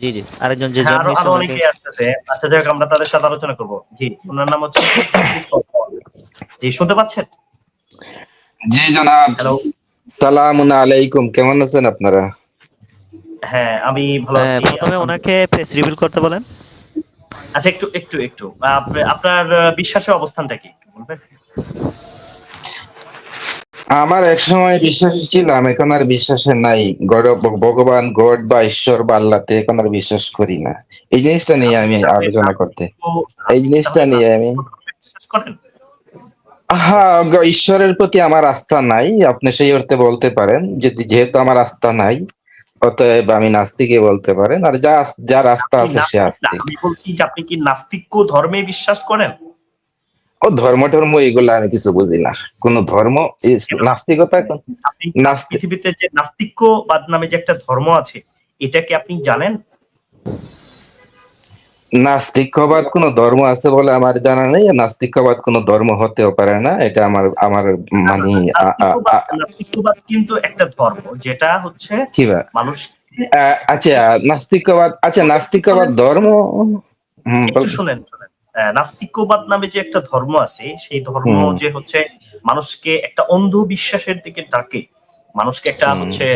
জি জি আরেকজন যে হ্যাঁ আরও আরও অনেকেই আসতেছে। আচ্ছা যাই হোক আমরা তাদের সাথে আলোচনা করব। জি ওনার নাম হচ্ছে জি শুনতে পাচ্ছেন? জি জনাব। হ্যালো। সালামুন আলাইকুম কেমন আছেন আপনারা? হ্যাঁ আমি ভালো হ্যাঁ, আছি। প্রথমে ওনাকে ফেস রিভিল করতে বলেন। আচ্ছা একটু একটু একটু। আপনার বিশ্বাসের অবস্থানটা কি? একটু বলবেন। আমার এক সময় বিশ্বাস ছিলাম এখন আর বিশ্বাসে নাই। গড- ভগবান গড বা ঈশ্বর বা আল্লাহতে এখন আর বিশ্বাস করি না। এই জিনিসটা নিয়ে আমি আলোচনা করতে। এই জিনিসটা নিয়ে আমি হ্যাঁ ঈশ্বরের প্রতি আমার আস্থা নাই। আপনি সেই অর্থে বলতে পারেন যদি যেহেতু আমার আস্থা নাই অতএব আমি নাস্তিকে বলতে পারেন। আর যা যার আস্থা আছে সে নাস্তিক আস্তিক। আমি বলছি যে আপনি কি নাস্তিক্য ধর্মে বিশ্বাস করেন? ও ধর্ম ধর্ম এগুলো আমি কিছু বুঝি না। কোন ধর্ম নাস্তিকতা পৃথিবীতে যে নাস্তিক্যবাদ নামে যে একটা ধর্ম আছে এটা কি আপনি জানেন? নাস্তিক্যবাদ কোন ধর্ম আছে বলে আমার জানা নেই নাস্তিক্যবাদ কোন ধর্ম হতেও পারে না এটা আমার আমার মানে নাস্তিক্যবাদ কিন্তু একটা ধর্ম যেটা হচ্ছে কি মানুষ আচ্ছা নাস্তিক্যবাদ আচ্ছা নাস্তিক্যবাদ ধর্ম হুম, একটু শুনেন। নাস্তিক্যবাদ নামে যে একটা ধর্ম আছে সেই ধর্ম যে হচ্ছে মানুষকে একটা অন্ধবিশ্বাসের দিকে ডাকে মানুষকে একটা হচ্ছে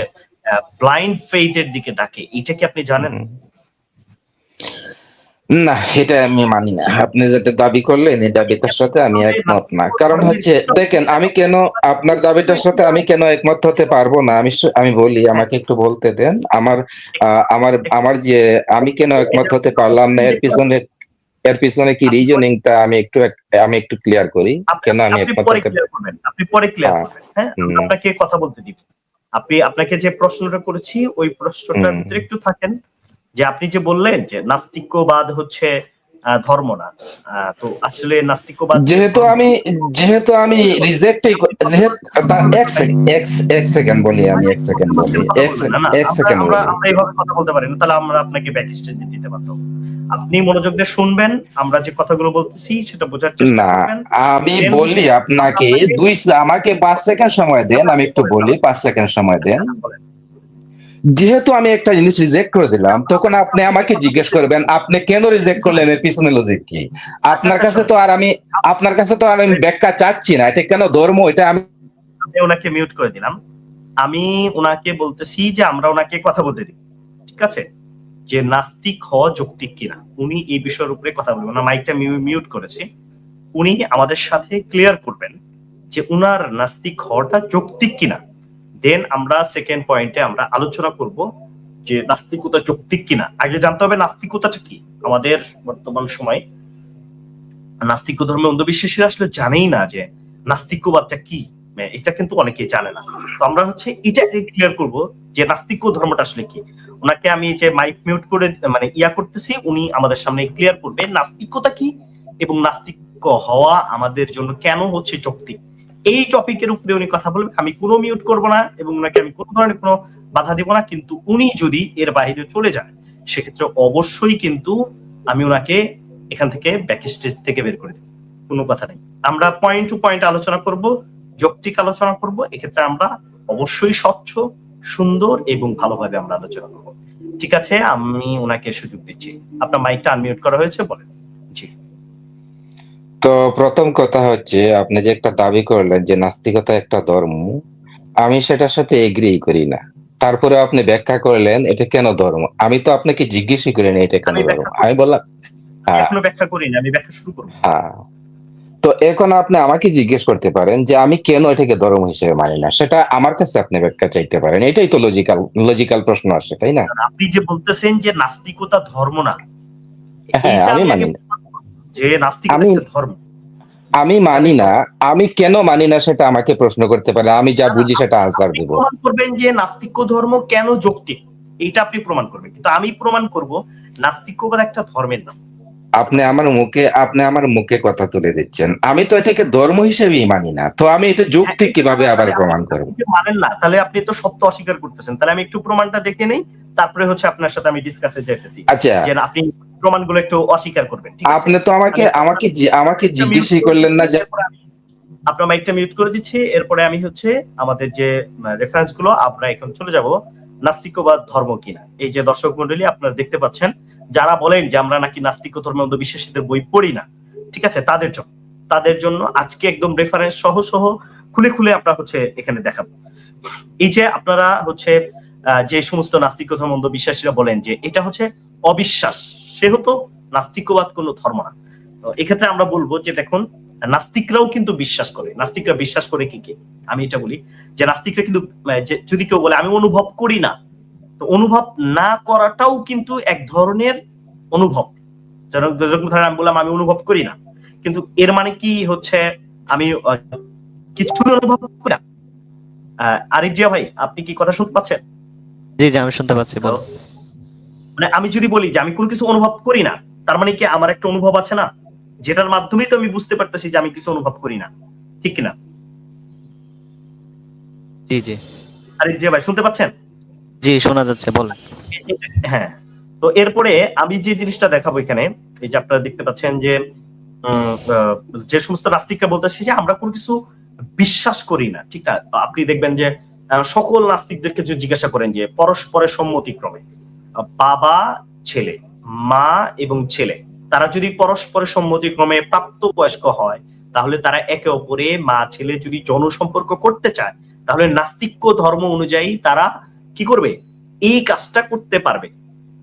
ব্লাইন্ড ফেইথের দিকে ডাকে এটা কি আপনি জানেন? না এটা আমি মানি না। আপনি যেটা দাবি করলেন এই দাবিটার সাথে আমি একমত না। কারণ হচ্ছে দেখেন আমি কেন আপনার দাবিটার সাথে আমি কেন একমত হতে পারব না? আমি আমি বলি আমাকে একটু বলতে দেন। আমার আমার আমার যে আমি কেন একমত হতে পারলাম না? এর পিছনে এর পিছনে কি রিজনিংটা আমি একটু আমি একটু ক্লিয়ার করি কেন আমি আপনি পরে ক্লিয়ার করবেন আপনি পরে ক্লিয়ার হ্যাঁ। করবেন হ্যাঁ আপনাকে কথা বলতে দিব আপনি আপনাকে যে প্রশ্নটা করেছি ওই প্রশ্নটার। ভিতরে একটু থাকেন যে আপনি যে বললেন যে নাস্তিক্যবাদ হচ্ছে ধর্ম না। তো আসলে নাস্তিক্যবাদ যেহেতু আমি যেহেতু আমি রিজেক্টই যেহেতু এক সেকেন্ড এক এক সেকেন্ড বলি আমি এক সেকেন্ড বলি। এক সেকেন্ড আমরা এইভাবে কথা বলতে পারি না তাহলে আমরা আপনাকে ব্যাক স্টেজ দিতে পারতাম আপনি মনোযোগ দিয়ে শুনবেন আমরা যে কথাগুলো বলতেছি সেটা বোঝার চেষ্টা না করবেন। আমি বলি আপনাকে দুই আমাকে পাঁচ সেকেন্ড সময় দেন আমি একটু বলি পাঁচ সেকেন্ড সময় দেন। যেহেতু আমি একটা জিনিস রিজেক্ট করে দিলাম, তখন আপনি আমাকে জিজ্ঞেস করবেন, আপনি কেন রিজেক্ট করলেন এর পিছনে লজিক কি? আপনার কাছে তো আর আমি, আপনার কাছে তো আর আমি ব্যাখ্যা চাচ্ছি না, এটা কেন ধর্ম? এটা আমি ওনাকে মিউট করে দিলাম। আমি ওনাকে বলতেছি যে আমরা ওনাকে কথা বলতে দিই, ঠিক আছে? যে নাস্তিক হওয়া যৌক্তিক কিনা, উনি এই বিষয়ের উপরে কথা বলবেন। ওনার মাইকটা মিউট করেছে। উনি আমাদের সাথে ক্লিয়ার করবেন যে উনার নাস্তিক হওয়াটা যৌক্তিক কিনা। দেন আমরা সেকেন্ড পয়েন্টে আমরা আলোচনা করব যে নাস্তিকতা যৌক্তিক কিনা। আগে জানতে হবে নাস্তিকতাটা কি? আমাদের বর্তমান সময় নাস্তিক ধর্মে অন্ধবিশ্বাসীরা আসলে জানেই না যে নাস্তিক্যবাদটা কি। মানে এটা কিন্তু অনেকেই জানে না। তো আমরা হচ্ছে এটা ক্লিয়ার করব যে নাস্তিক্য ধর্মটা আসলে কি। ওনাকে আমি যে মাইক মিউট করে মানে ইয়া করতেছি, উনি আমাদের সামনে ক্লিয়ার করবে নাস্তিকতা কি এবং নাস্তিক্য হওয়া আমাদের জন্য কেন হচ্ছে যৌক্তিক। এই টপিকের উপরে উনি কথা বলবেন আমি কোনো মিউট করব না এবং ওনাকে আমি কোনো ধরনের কোনো বাধা দেব না। কিন্তু উনি যদি এর বাইরে চলে যায়, সেক্ষেত্রে অবশ্যই কিন্তু আমি ওনাকে এখান থেকে ব্যাক স্টেজ থেকে বের করে দেব। কোনো কথা নেই। আমরা পয়েন্ট টু পয়েন্ট আলোচনা করব, যৌক্তিক আলোচনা করব। এক্ষেত্রে আমরা অবশ্যই স্বচ্ছ, সুন্দর এবং ভালোভাবে আমরা আলোচনা করব। ঠিক আছে, আমি ওনাকে সুযোগ দিচ্ছি। আপনার মাইকটা আনমিউট করা হয়েছে, বলেন। তো প্রথম কথা হচ্ছে আপনি যে একটা দাবি করলেন যে নাস্তিকতা একটা ধর্ম আমি সেটার সাথে এগ্রি করি না। তারপরে আপনি ব্যাখ্যা করলেন এটা কেন ধর্ম? আমি তো আপনাকে জিজ্ঞেসই করিনি এটা কেন ধর্ম। আমি বললাম হ্যাঁ। এখনও ব্যাখ্যা করিনি আমি ব্যাখ্যা শুরু করব। হ্যাঁ। তো এখন আপনি আমাকে জিজ্ঞেস করতে পারেন যে আমি কেন এটাকে ধর্ম হিসেবে মানি না? সেটা আমার কাছে আপনি ব্যাখ্যা চাইতে পারেন। এটাই তো লজিক্যাল লজিক্যাল প্রশ্ন আসে তাই না? আপনি যে বলতেছেন যে নাস্তিকতা ধর্ম না হ্যাঁ আমি মানি না। যে নাস্তিকতা আমি- ধর্ম। আমি মানি না আমি কেন মানি না সেটা আমাকে প্রশ্ন করতে পারেন আমি যা বুঝি সেটা আনসার দিব। প্রমাণ করবেন যে নাস্তিক্য ধর্ম কেন যৌক্তিক? এইটা আপনি প্রমাণ করবেন। কিন্তু আমি প্রমাণ করব নাস্তিক্যবাদ একটা ধর্মের নাম। আপনি আমার মুখে আপনি আমার মুখে কথা তুলে দিচ্ছেন। আমি তো এটাকে ধর্ম হিসেবেই মানি না তো আমি এটা যৌক্তিক কীভাবে আবার প্রমাণ করব? মানেন না তাহলে আপনি তো সত্য অস্বীকার করতেছেন। তাহলে আমি একটু প্রমাণটা দেখে নেই তারপরে হচ্ছে আপনার সাথে আমি ডিসকাসে যেতেছি। আচ্ছা। আপনি প্রমাণগুলো একটু অস্বীকার করবেন ঠিক আছে? আপনি তো আমাকে আমাকে আমাকে জিজ্ঞেসই করলেন না যে আপনার মাইকটা মিউট করে দিচ্ছি এরপরে আমি হচ্ছে আমাদের যে রেফারেন্সগুলো আমরা এখন চলে যাব নাস্তিকবাদ ধর্ম কিনা। এই যে দর্শক মন্ডলী আপনারা দেখতে পাচ্ছেন যারা বলেন যে আমরা নাকি নাস্তিক ধর্ম অন্ধবিশ্বাসীদের বই পড়ি না ঠিক আছে তাদের জন্য। তাদের জন্য আজকে একদম রেফারেন্স সহ সহ খুলে খুলে আমরা হচ্ছে এখানে দেখাবো। এই যে আপনারা হচ্ছে আহ, যে সমস্ত নাস্তিক ধর্ম অন্ধবিশ্বাসীরা বলেন যে এটা হচ্ছে অবিশ্বাস। সেহেতু নাস্তিকবাদ কোনো ধর্ম না। তো এক্ষেত্রে আমরা বলব যে দেখুন নাস্তিকরাও কিন্তু বিশ্বাস করে। নাস্তিকরা বিশ্বাস করে কি কি? আমি এটা বলি যে নাস্তিকরা কিন্তু যদি কেউ বলে আমি অনুভব করি না। তো অনুভব না করাটাও কিন্তু এক ধরনের অনুভব। যেরকম যেরকম ধরেন আমি বললাম আমি অনুভব করি না। কিন্তু এর মানে কি হচ্ছে আমি কিছু অনুভব করি না। আরিফ জিয়া ভাই আপনি কি কথা শুনতে পাচ্ছেন? জি জি আমি শুনতে পাচ্ছি বল মানে আমি যদি বলি যে আমি কোনো কিছু অনুভব করি না তার মানে কি আমার একটা অনুভব আছে না? যেটার মাধ্যমেই তো আমি বুঝতে পারতেছি যে আমি কিছু অনুভব করি না। ঠিক কিনা? জি জি। আরিফ জিয়া ভাই শুনতে পাচ্ছেন? জি শোনা যাচ্ছে বল হ্যাঁ তো এরপরে আমি যে জিনিসটা দেখাবো এখানে এই যে আপনারা দেখতে পাচ্ছেন যে যে সমস্ত নাস্তিকরা বলতেছে যে আমরা কোনো কিছু বিশ্বাস করি না ঠিক না? আপনি দেখবেন যে সকল নাস্তিকদেরকে যদি জিজ্ঞাসা করেন যে পরস্পরের সম্মতিক্রমে বাবা, ছেলে, মা এবং ছেলে। তারা যদি পরস্পরের সম্মতিক্রমে প্রাপ্তবয়স্ক হয়, তাহলে তারা একে অপরে মা, ছেলে যদি যৌন সম্পর্ক করতে চায়, তাহলে নাস্তিক্য ধর্ম অনুযায়ী তারা কি করবে? এই কাজটা করতে পারবে।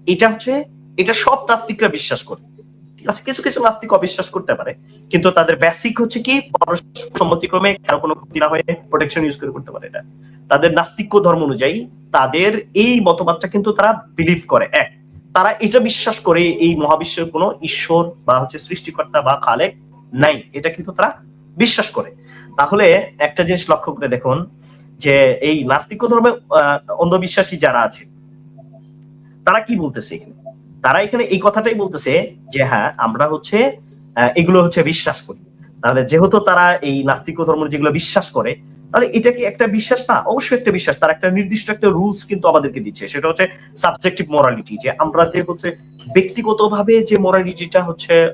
এটা হচ্ছে, এটা সব নাস্তিকরা বিশ্বাস করে। ঠিক আছে, কিছু কিছু নাস্তিক অবিশ্বাস করতে পারে। কিন্তু তাদের বেসিক হচ্ছে কি, পরস্পর সম্মতিক্রমে কারও কোনো ক্ষতি না হয়ে প্রোটেকশন ইউজ করে করতে পারে এটা। তাদের নাস্তিক্য ধর্ম অনুযায়ী তাদের এই মতবাদটা কিন্তু তারা বিলিভ করে। এক, তারা এটা বিশ্বাস করে এই মহাবিশ্বের কোনো ঈশ্বর বা হচ্ছে সৃষ্টিকর্তা বা খালেক নাই। এটা কিন্তু তারা বিশ্বাস করে। তাহলে একটা জিনিস লক্ষ্য করে দেখুন যে এই নাস্তিক ধর্মে অন্ধবিশ্বাসী যারা আছে, তারা কি বলতেছে এখানে? তারা এখানে এই কথাটাই বলতেছে যে হ্যাঁ আমরা হচ্ছে এগুলো হচ্ছে বিশ্বাস করি। তাহলে যেহেতু তারা এই নাস্তিক ধর্ম যেগুলো বিশ্বাস করে তাহলে এটা কি একটা বিশ্বাস? না, অবশ্যই একটা বিশ্বাস। তার একটা নির্দিষ্ট একটা রুলস কিন্তু আমাদেরকে দিচ্ছে। সেটা হচ্ছে সাবজেক্টিভ মরালিটি যে আমরা যে হচ্ছে ব্যক্তিগতভাবে যে মরালিটিটা হচ্ছে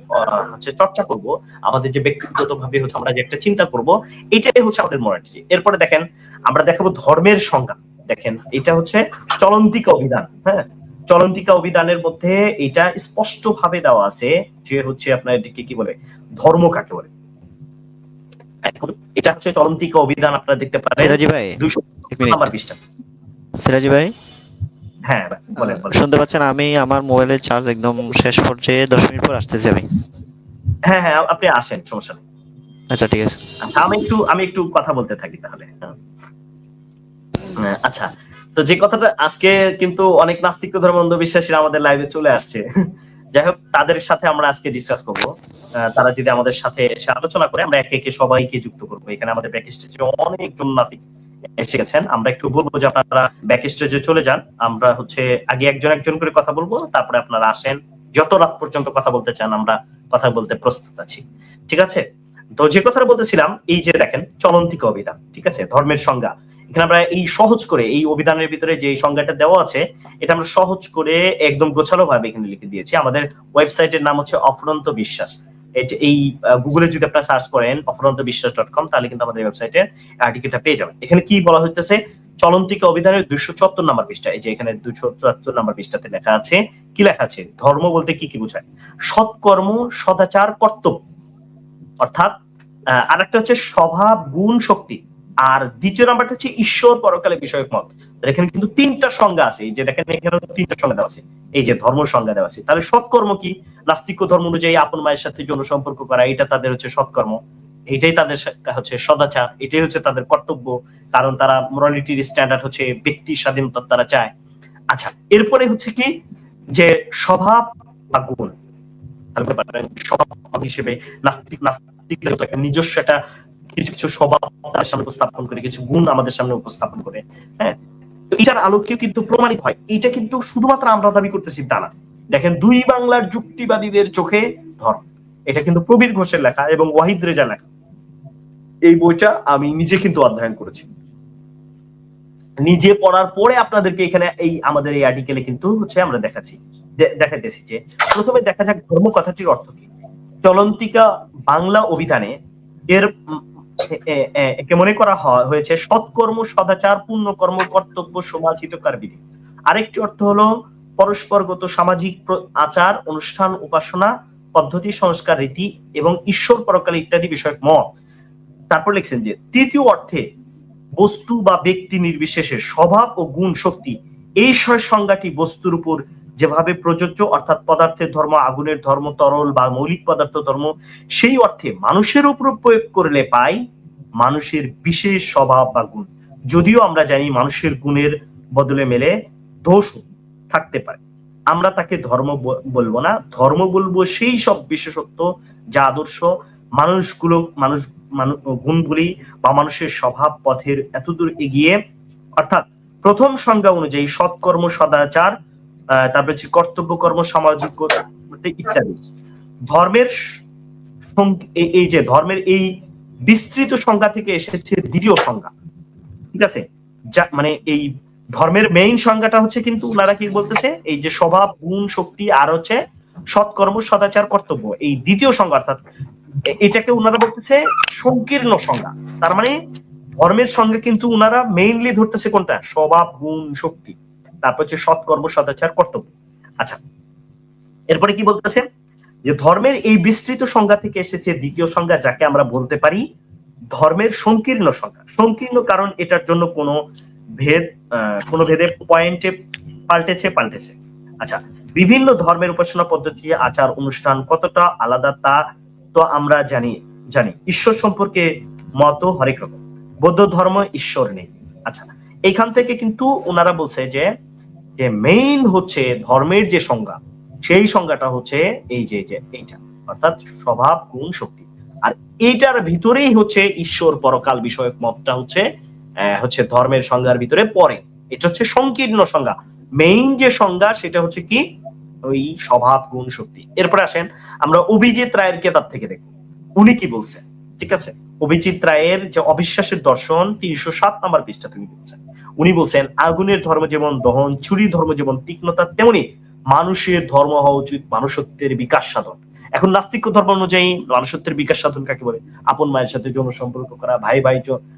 হচ্ছে চর্চা করব, আমাদের যে ব্যক্তিগতভাবে হচ্ছে আমরা যে একটা চিন্তা করব, এটাই হচ্ছে আমাদের মরালিটি এরপরে দেখেন, আমরা দেখাবো ধর্মের সংজ্ঞা। দেখেন, এটা হচ্ছে চলন্তিকা অভিধান হ্যাঁ? চলন্তিকা অভিধানের মধ্যে এটা স্পষ্ট ভাবে দেওয়া আছে যে হচ্ছে আপনার এটাকে কি বলে? ধর্ম কাকে বলে? এটা হচ্ছে চলন্তিকা অভিধান আপনারা দেখতে পারেন সিরাজি ভাই নাম্বার পৃষ্ঠা। সিরাজি ভাই? হ্যাঁ বলেন বলেন। শুনতে পাচ্ছেন আমি আমার মোবাইলের চার্জ একদম শেষ পর্যায়ে দশ মিনিট পর আসতেছি আমি। হ্যাঁ হ্যাঁ আপনি আসেন সমস্যা নেই। আচ্ছা ঠিক আছে। আচ্ছা আমি একটু আমি একটু কথা বলতে থাকি তাহলে হ্যাঁ। হ্যাঁ, আচ্ছা তো যে কথাটা আজকে কিন্তু অনেক নাস্তিক ধর্ম অন্ধবিশ্বাসীরা আমাদের লাইভে চলে আসছে। যাই হোক তাদের সাথে আমরা আজকে ডিসকাস করব। তারা যদি আমাদের সাথে এসে আলোচনা করে, আমরা একে একে সবাইকে যুক্ত করব। এখানে আমাদের ব্যাক স্টেজে অনেকজন নাসিক এসে গেছেন। আমরা একটু বলব যে আপনারা ব্যাক স্টেজে চলে যান। আমরা হচ্ছে আগে একজন একজন করে কথা বলব, তারপরে আপনারা আসেন। যত রাত পর্যন্ত কথা বলতে চান, আমরা কথা বলতে প্রস্তুত আছি। ঠিক আছে? তো যে কথাটা বলতেছিলাম, এই যে দেখেন, চলন্তিকা অভিধান। ঠিক আছে? ধর্মের সংজ্ঞা। এখানে আমরা এই সহজ করে, এই অভিধানের ভিতরে যে সংজ্ঞাটা দেওয়া আছে, এটা আমরা সহজ করে একদম গোছালো ভাবে এখানে লিখে দিয়েছি। আমাদের ওয়েবসাইটের নাম হচ্ছে অফরন্ত বিশ্বাস। এই- গুগলে যদি আপনারা সার্চ করেন অফরন্ত বিশ্বাস ডট কম তাহলে কিন্তু আমাদের ওয়েবসাইটের আর্টিকেলটা পেয়ে যাবেন। এখানে কি বলা হইতেছে? চলন্তিকা অভিধানের দুইশো চুয়াত্তর নাম্বার পৃষ্ঠা। এই যে, এখানে দুইশো চুয়াত্তর নাম্বার পৃষ্ঠাতে লেখা আছে, কি লেখা আছে? ধর্ম বলতে কি কি বোঝায়? সৎকর্ম, সদাচার, কর্তব্য। অর্থাৎ আর একটা হচ্ছে স্বভাব, গুণ, শক্তি। আর দ্বিতীয় নাম্বারটা হচ্ছে ঈশ্বর পরকালে বিষয়ক মত। এখানে কিন্তু তিনটা সংজ্ঞা আছে। যে দেখেন এখানে তিনটা সংজ্ঞা দেওয়া আছে। এই যে ধর্ম সংজ্ঞা দেওয়া আছে। তাহলে সৎকর্ম কি? নাস্তিক ধর্ম অনুযায়ী আপন মায়ের সাথে যৌন সম্পর্ক করা, এটা তাদের হচ্ছে সৎকর্ম। এটাই তাদের হচ্ছে সদাচার। এটাই হচ্ছে তাদের কর্তব্য। কারণ তারা মোরালিটির স্ট্যান্ডার্ড হচ্ছে ব্যক্তি স্বাধীনতা তারা চায়। আচ্ছা এরপরে হচ্ছে কি? যে স্বভাব বা গুণ। স্বভাব হিসেবে নাস্তিক নাস্তিক নিজস্ব একটা কিছু কিছু স্বভাব তার সামনে উপস্থাপন করে, কিছু গুণ আমাদের সামনে উপস্থাপন করে হ্যাঁ? এটার আলোকেও কিন্তু প্রমাণিত হয়। এটা কিন্তু শুধুমাত্র আমরা দাবি করতেছি তা না। দেখেন, দুই বাংলার যুক্তিবাদীদের চোখে ধর্ম এটা কিন্তু প্রবীর ঘোষের লেখা এবং ওয়াহিদ রেজা লেখা। এই বইটা আমি নিজে কিন্তু অধ্যয়ন করেছি। নিজে পড়ার পরে আপনাদেরকে এখানে এই, আমাদের এই আর্টিকেলে কিন্তু হচ্ছে আমরা দেখাচ্ছি। দে- দেখাইতেছি যে, প্রথমে দেখা যাক ধর্ম কথাটির অর্থ কি। চলন্তিকা বাংলা অভিধানে এর একে মনে করা হয়, হয়েছে সৎকর্ম, সদাচার পুণ্যকর্ম কর্তব্য সমাজ হিতকার বিধি আরেকটি অর্থ হলো পরস্পরগত সামাজিক আচার, অনুষ্ঠান, উপাসনা, পদ্ধতি, সংস্কার, রীতি এবং ঈশ্বর পরকাল ইত্যাদি বিষয়ক মত। তারপর লিখছেন যে, তৃতীয় অর্থে বস্তু বা ব্যক্তি নির্বিশেষে স্বভাব ও গুণ শক্তি, এই সংজ্ঞাটি বস্তুর উপর যেভাবে প্রযোজ্য, অর্থাৎ পদার্থের ধর্ম, আগুনের ধর্ম, তরল বা মৌলিক পদার্থ ধর্ম, সেই অর্থে মানুষের উপর প্রয়োগ করলে পাই মানুষের বিশেষ স্বভাব বা গুণ। যদিও আমরা জানি মানুষের গুণের বদলে মেলে দোষ থাকতে পারে। আমরা তাকে ধর্ম বলব না। ধর্ম বলব সেই সব বিশেষত্ব যা আদর্শ মানুষগুলো, মানুষ গুণগুলি বা মানুষের স্বভাব পথের এতদূর এগিয়ে, অর্থাৎ প্রথম সংজ্ঞা অনুযায়ী সৎকর্ম সদাচার তারপরে হচ্ছে কর্তব্য, কর্ম সামাজিক ইত্যাদি। ধর্মের এই- যে ধর্মের এই বিস্তৃত সংজ্ঞা থেকে এসেছে দ্বিতীয় সংজ্ঞা। ঠিক আছে? যা মানে এই ধর্মের মেইন সংজ্ঞাটা হচ্ছে কিন্তু ওনারা কি বলতেছে? এই যে স্বভাব, গুণ, শক্তি আর হচ্ছে সৎকর্ম, সদাচার, কর্তব্য। এই দ্বিতীয় সংজ্ঞা অর্থাৎ এটাকে ওনারা বলতেছে সংকীর্ণ সংজ্ঞা। তার মানে ধর্মের সঙ্গে কিন্তু ওনারা মেইনলি ধরতেছে কোনটা? স্বভাব, গুণ, শক্তি। তারপর হচ্ছে সৎকর্ম সদাচার কর্তব্য। আচ্ছা এরপরে কি বলতেছে? যে ধর্মের এই বিস্তৃত সংজ্ঞা থেকে এসেছে দ্বিতীয় সংজ্ঞা, যাকে আমরা বলতে পারি ধর্মের সংকীর্ণ সংজ্ঞা। সংকীর্ণ কারণ এটার জন্য কোনো ভেদ কোনো ভেদে পয়েন্টে পাল্টেছে পাল্টেছে। আচ্ছা বিভিন্ন ধর্মের উপাসনা পদ্ধতি, আচার, অনুষ্ঠান কতটা আলাদা তা তো আমরা জানি জানি। ঈশ্বর সম্পর্কে মত হরেক রকম। বৌদ্ধ ধর্ম ঈশ্বর নেই। আচ্ছা এইখান থেকে কিন্তু ওনারা বলছে যে যে মেইন হচ্ছে ধর্মের যে সংজ্ঞা, সেই সংজ্ঞাটা হচ্ছে এই যে যে এইটা, অর্থাৎ স্বভাব, গুণ, শক্তি। আর এইটার ভিতরেই হচ্ছে ঈশ্বর পরকাল বিষয়ক মতটা হচ্ছে হচ্ছে ধর্মের সংজ্ঞার ভিতরে পড়ে। এটা হচ্ছে সংকীর্ণ সংজ্ঞা। মেইন যে সংজ্ঞা, সেটা হচ্ছে কি? ওই স্বভাব, গুণ, শক্তি। এরপরে আসেন, আমরা অভিজিৎ রায়ের কেতাব থেকে দেখব। উনি কি বলছেন? ঠিক আছে? অভিজিৎ রায়ের যে অবিশ্বাসের দর্শন, তিনশো সাত নাম্বার পৃষ্ঠা তিনি বলছেন। উনি বলছেন, আগুনের ধর্ম যেমন দহন চুরি ধর্ম যেমন তীক্ষ্ণতা তেমনি মানুষের ধর্ম হওয়া উচিত, মানুষত্বের বিকাশ সাধন। এখন নাস্তিক ধর্ম অনুযায়ী মানুষত্বের বিকাশ সাধন কাকে বলে? আপন মায়ের সাথে যৌন সম্পর্ক করা, ভাই ভাই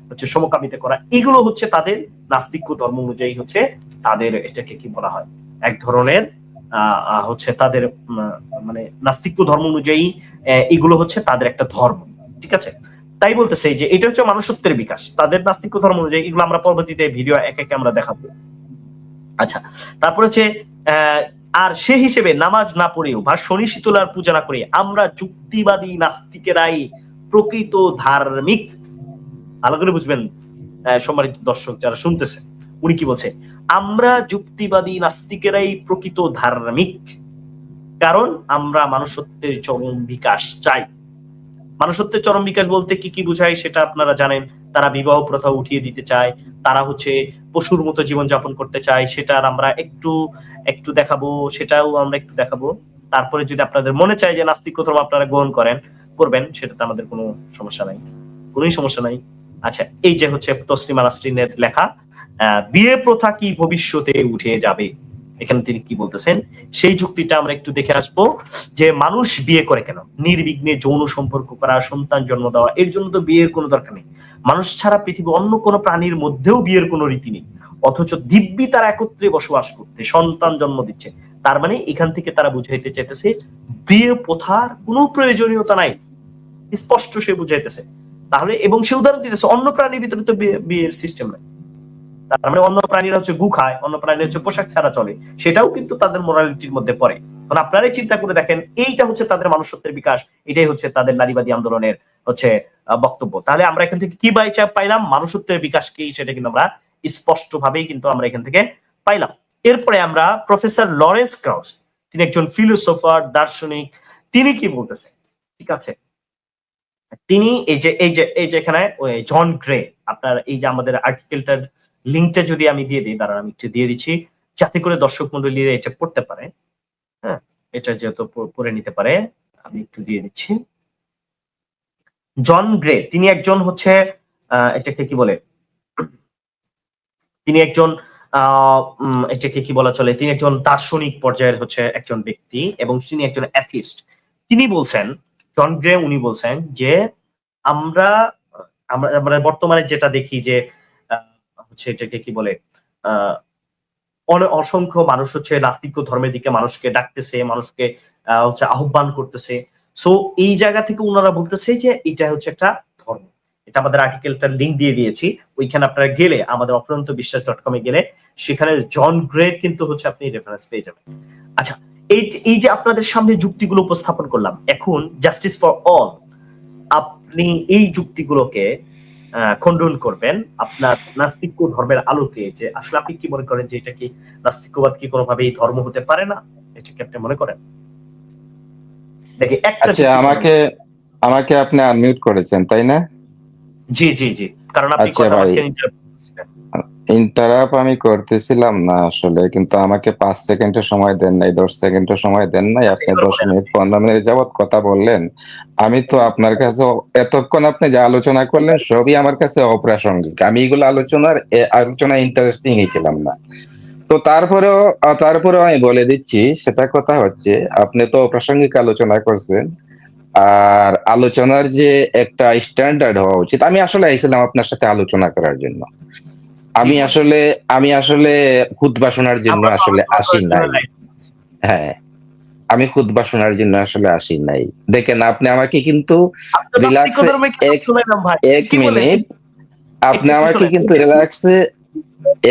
হচ্ছে সমকামিতা করা, এগুলো হচ্ছে তাদের নাস্তিক ধর্ম অনুযায়ী হচ্ছে তাদের এটাকে কি বলা হয়? এক ধরনের হচ্ছে তাদের মানে নাস্তিক ধর্ম অনুযায়ী এগুলো হচ্ছে তাদের একটা ধর্ম, ঠিক আছে? তাই বলতেছে যে এটা হচ্ছে মানুষত্বের বিকাশ। তাদের নাস্তিক ধর্ম অনুযায়ী এগুলো আমরা পরবর্তীতে ভিডিও এক একে আমরা দেখাবো। আচ্ছা তারপর হচ্ছে আর সে হিসেবে নামাজ না পড়েও বা শনি শীতলার পূজা না করে আমরা যুক্তিবাদী নাস্তিকেরাই প্রকৃত ধার্মিক। ভালো করে বুঝবেন সম্মানিত দর্শক যারা শুনতেছে উনি কি বলছে? আমরা যুক্তিবাদী নাস্তিকেরাই প্রকৃত ধার্মিক। কারণ আমরা মানুষত্বের চরম বিকাশ চাই। মানুষত্বের চরম বিকাশ বলতে কি কি বোঝায় সেটা আপনারা জানেন। তারা বিবাহ প্রথা উঠিয়ে দিতে চায়, তারা হচ্ছে পশুর মতো জীবন যাপন করতে চায়, সেটার আমরা একটু একটু দেখাবো, সেটাও আমরা একটু দেখাবো। তারপরে যদি আপনাদের মনে চায় যে নাস্তিক ধর্ম আপনারা গ্রহণ করেন, করবেন, সেটাতে আমাদের কোনো সমস্যা নাই। কোনোই সমস্যা নাই। আচ্ছা এই যে হচ্ছে তসলিমা নাসরিনের লেখা বিয়ে প্রথা কি ভবিষ্যতে উঠে যাবে? এখানে তিনি কি বলতেছেন? সেই যুক্তিটা আমরা একটু দেখে আসব যে মানুষ বিয়ে করে কেন? নির্বিঘ্নে যৌন সম্পর্ক করা, সন্তান জন্ম দেওয়া, এর জন্য তো বিয়ের কোনো দরকার নেই। মানুষ ছাড়া পৃথিবী অন্য কোনো প্রাণীর মধ্যেও বিয়ের কোনো রীতি নেই। অথচ দিব্যি তারা একত্রে বসবাস করতে, সন্তান জন্ম দিচ্ছে। তার মানে এখান থেকে তারা বুঝাইতে চাইতেছে, বিয়ে প্রথার কোনো প্রয়োজনীয়তা নাই। স্পষ্ট সে বুঝাইতেছে। তাহলে, এবং সে উদাহরণ দিতেছে, অন্য প্রাণীর ভিতরে তো বিয়ের সিস্টেম নাই। তার মানে অন্য প্রাণীরা হচ্ছে গু খায়, অন্য প্রাণীরা হচ্ছে পোশাক ছাড়া চলে। সেটাও কিন্তু তাদের মোরালিটির মধ্যে পড়ে। কারণ আপনারাই চিন্তা করে দেখেন, এইটা হচ্ছে তাদের মানুষত্বের বিকাশ, এটাই হচ্ছে তাদের নারীবাদী আন্দোলনের হচ্ছে বক্তব্য। তাহলে আমরা এখান থেকে কি বাইচা পাইলাম? মানুষত্বের বিকাশ কি? সেটা কিন্তু আমরা স্পষ্ট ভাবেই কিন্তু আমরা এখান থেকে পাইলাম। এরপরে আমরা প্রফেসর লরেন্স ক্রাউস তিনি একজন ফিলোসোফার দার্শনিক, তিনি কি বলতেছে? ঠিক আছে? তিনি এই যে এই যে এই যে এখানে জন গ্রে আপনার এই যে আমাদের আর্টিকেলটার লিঙ্কটা যদি আমি দিয়ে দিই দাঁড়ান আমি একটু দিয়ে দিচ্ছি যাতে করে দর্শক মন্ডলীরা এটা পড়তে পারে। হ্যাঁ এটা যেহেতু পড়ে নিতে পারে আমি একটু দিয়ে দিচ্ছি। জন গ্রে তিনি একজন হচ্ছে এটাকে কি বলে? তিনি একজন এটাকে কি বলা চলে? তিনি একজন দার্শনিক পর্যায়ের হচ্ছে একজন ব্যক্তি এবং তিনি একজন অ্যাথিস্ট তিনি বলছেন জন গ্রে উনি বলছেন যে আমরা আমরা আমরা বর্তমানে যেটা দেখি যে আহ, হচ্ছে এটাকে কি বলে অসংখ্য মানুষ হচ্ছে নাস্তিক্য ধর্মের দিকে মানুষকে ডাকতেছে, মানুষকে হচ্ছে আহ্বান করতেছে। সো এই জায়গা থেকে ওনারা বলতেছে যে এটা হচ্ছে একটা ধর্ম। এটা আমাদের আর্টিকেলটার লিঙ্ক দিয়ে দিয়েছি। ওইখানে আপনারা গেলে, আমাদের অফুরন্ত বিশ্বাস ডট কমে গেলে, সেখানে জন গ্রে কিন্তু হচ্ছে আপনি রেফারেন্স পেয়ে যাবেন। আচ্ছা এই এই যে আপনাদের সামনে যুক্তিগুলো উপস্থাপন করলাম, এখন জাস্টিস ফর অল আপনি এই যুক্তিগুলোকে খণ্ডন করবেন আপনার নাস্তিক্য ধর্মের আলোকে যে আসলে আপনি কি মনে করেন যে এটা কি নাস্তিক্যবাদ কি কোনোভাবেই ধর্ম হতে পারে না? এটা কি আপনি মনে করেন? দেখি একটা আচ্ছা আমাকে আমাকে আপনি আনমিউট করেছেন তাই না? জি জি জি। কারণ আপনি আচ্ছা কথা। ইন্টারাপ আমি করতেছিলাম না আসলে কিন্তু আমাকে পাঁচ সেকেন্ডের সময় দেন নাই দশ সেকেন্ডের সময় দেন নাই আপনি দশ মিনিট পনেরো মিনিট যাবত কথা বললেন। আমি তো আপনার কাছে এতক্ষণ আপনি যা আলোচনা করলেন সবই আমার কাছে অপ্রাসঙ্গিক। আমি এগুলো আলোচনার আলোচনা ইন্টারেস্টিং ছিলাম না। তো তারপরেও তারপরেও আমি বলে দিচ্ছি সেটা কথা হচ্ছে আপনি তো অপ্রাসঙ্গিক আলোচনা করছেন আর আলোচনার যে একটা স্ট্যান্ডার্ড হওয়া উচিত আমি আসলে আইছিলাম আপনার সাথে আলোচনা করার জন্য। আমি আসলে আমি আসলে খুতবা শোনার জন্য আসলে আসি নাই। হ্যাঁ। আমি খুতবা শোনার জন্য আসলে আসি নাই। দেখেন আপনি আমাকে কিন্তু কি এক-? মিনিট আপনি আমাকে কিন্তু রিল্যাক্সে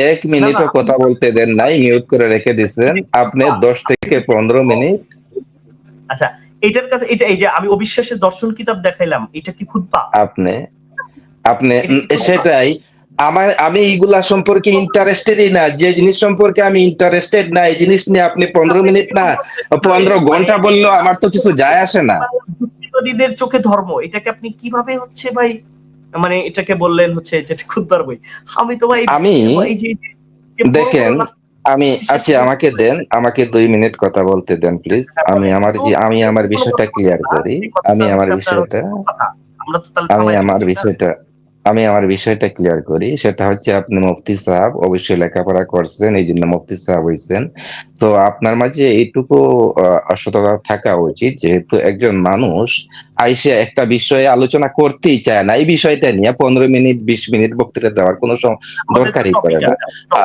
এক মিনিটও কথা বলতে দেন নাই মিউট করে রেখে দিচ্ছেন আপনি দশ থেকে পনেরো মিনিট আচ্ছা এটার কাছে এটা এই যে আমি অবিশ্বাসের দর্শন কিতাব দেখাইলাম এটা কি খুদ্া আপনি আপনি সেটাই আমার আমি এইগুলা সম্পর্কে ইন্টারেস্টেডই না। যে জিনিস সম্পর্কে আমি ইন্টারেস্টেড না এই জিনিস নিয়ে আপনি পনেরো মিনিট না পনেরো ঘণ্টা বললেও আমার তো কিছু যায় আসে না। চোখে ধর্ম এটাকে আপনি কীভাবে হচ্ছে ভাই মানে এটাকে বললেন হচ্ছে যেটা খুদ্বার বই আমি তো ভাই আমি দেখেন, আমি আচ্ছা আমাকে দেন আমাকে দুই মিনিট কথা বলতে দেন প্লিজ আমি আমার যে আমি আমার বিষয়টা ক্লিয়ার করি। আমি আমার বিষয়টা আমি আমার বিষয়টা আমি আমার বিষয়টা ক্লিয়ার করি। সেটা হচ্ছে আপনি মুফতি সাহেব অবশ্যই লেখাপড়া করছেন এই জন্য মুফতি সাহেব হয়েছেন তো আপনার মাঝে এইটুকু সততা থাকা উচিত যেহেতু একজন মানুষ আইসে একটা বিষয়ে আলোচনা করতেই চায় না। এই বিষয়টা নিয়ে পনেরো মিনিট বিশ মিনিট বক্তৃতা দেওয়ার কোনো দরকারই করে না।